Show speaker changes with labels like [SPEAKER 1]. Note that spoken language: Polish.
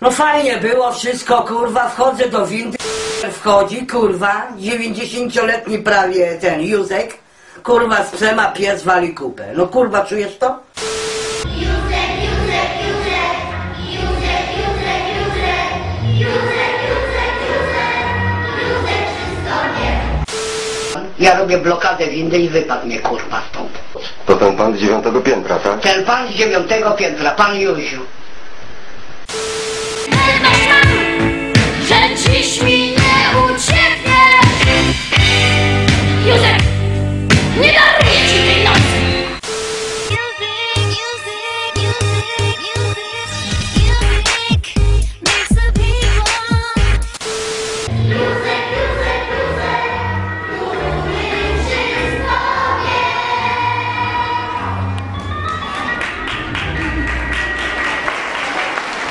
[SPEAKER 1] No fajnie było wszystko, kurwa, wchodzę do windy, wchodzi, kurwa, 90-letni prawie ten Józek, kurwa, z psem, pies wali kupę. No kurwa, czujesz to? Ja robię blokadę windy i wypadnie kurwa stąd.
[SPEAKER 2] To ten pan z dziewiątego piętra, tak?
[SPEAKER 1] Ten pan z dziewiątego piętra, pan Józiu. You.